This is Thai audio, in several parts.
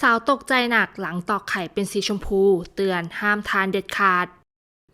สาวตกใจหนักหลังตอกไข่เป็นสีชมพู เตือนห้ามทานเด็ดขาด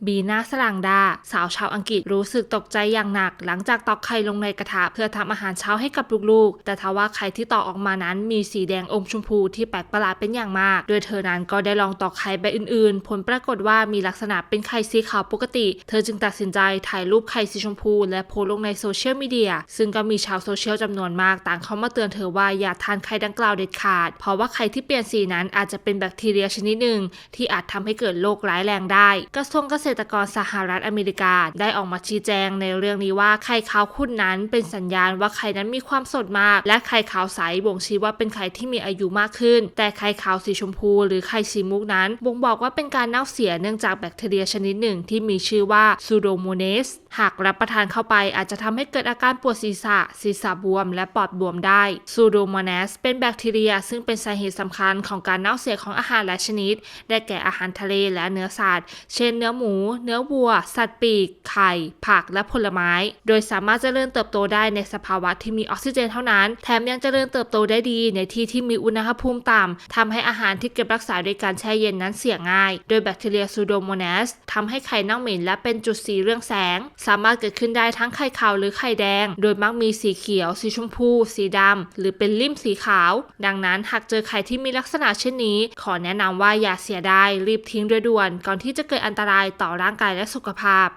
บีนาสลังดา สาวชาวอังกฤษรู้สึกตกใจอย่างหนัก หลังจากตอกไข่ลงในกระทะเพื่อทำอาหารเช้าให้กับลูกๆ แต่ทว่าไข่ที่ตอกออกมานั้นมีสีแดงอมชมพูที่แปลกประหลาดเป็นอย่างมาก โดยเธอนั้นก็ได้ลองตอกไข่ใบอื่นๆ ผลปรากฏว่ามีลักษณะเป็นไข่สีขาวปกติ เธอจึงตัดสินใจถ่ายรูปไข่สีชมพู และโพสลงในโซเชียลมีเดีย ซึ่งก็มีชาวโซเชียลจำนวนมากต่างเข้ามาเตือนเธอว่าอย่าทานไข่ดังกล่าวเด็ดขาด เพราะว่าไข่ที่เปลี่ยนสีนั้นอาจจะเป็นแบคทีเรียชนิดหนึ่งที่อาจทำให้เกิดโรคร้ายแรงได้ กระทรวงเกษตรกรสหรัฐอเมริกา ได้ออกมาชี้แจงในเรื่องนี้ว่าไข่ขาวขุ่นนั้นเป็นสัญญาณว่าไข่นั้นมีความสดมาก และไข่ขาวใสบ่งชี้ว่าเป็นไข่ที่มีอายุมากขึ้น แต่ไข่ขาวสีชมพู หรือไข่สีมุกนั้น บ่งบอกว่าเป็นการเน่าเสียเนื่องจากแบคทีเรียชนิดหนึ่งที่มีชื่อว่าซูโดโมเนสหากรับประทานเข้าไปอาจจะทำให้เกิดอาการปวดศีรษะ ศีรษะบวม และปอดบวมได้ซูโดโมเนสเป็นแบคทีเรีย ซึ่งเป็นสาเหตุสำคัญของการเน่าเสียของอาหารหลายชนิด ได้แก่อาหารทะเลและเนื้อสัตว์ เช่นเนื้อหมูเนื้อวัว สัตว์ปีก ไข่ ผักและผลไม้ โดยสามารถเจริญเติบโตได้ในสภาวะที่มีออกซิเจนเท่านั้น แถมยังเจริญเติบโตได้ดีในที่ที่มีอุณหภูมิต่ำทำให้อาหารที่เก็บรักษาโดยการแช่เย็นนั้นเสียง่าย โดยแบคทีเรียซูโดโมเนสทำให้ไข่เน่าเหม็นและเป็นจุดสีเรื่องแสง สามารถเกิดขึ้นได้ทั้งไข่ขาวหรือไข่แดง โดยมักมีสีเขียว สีชมพู สีดำหรือเป็นลิ่มสีขาว ดังนั้นหากเจอไข่ที่มีลักษณะเช่นนี้ ขอแนะนำว่าอย่าเสียดายรีบทิ้งโดยด่วนก่อนที่จะเกิดอันตรายต่อร่างกายและสุขภาพ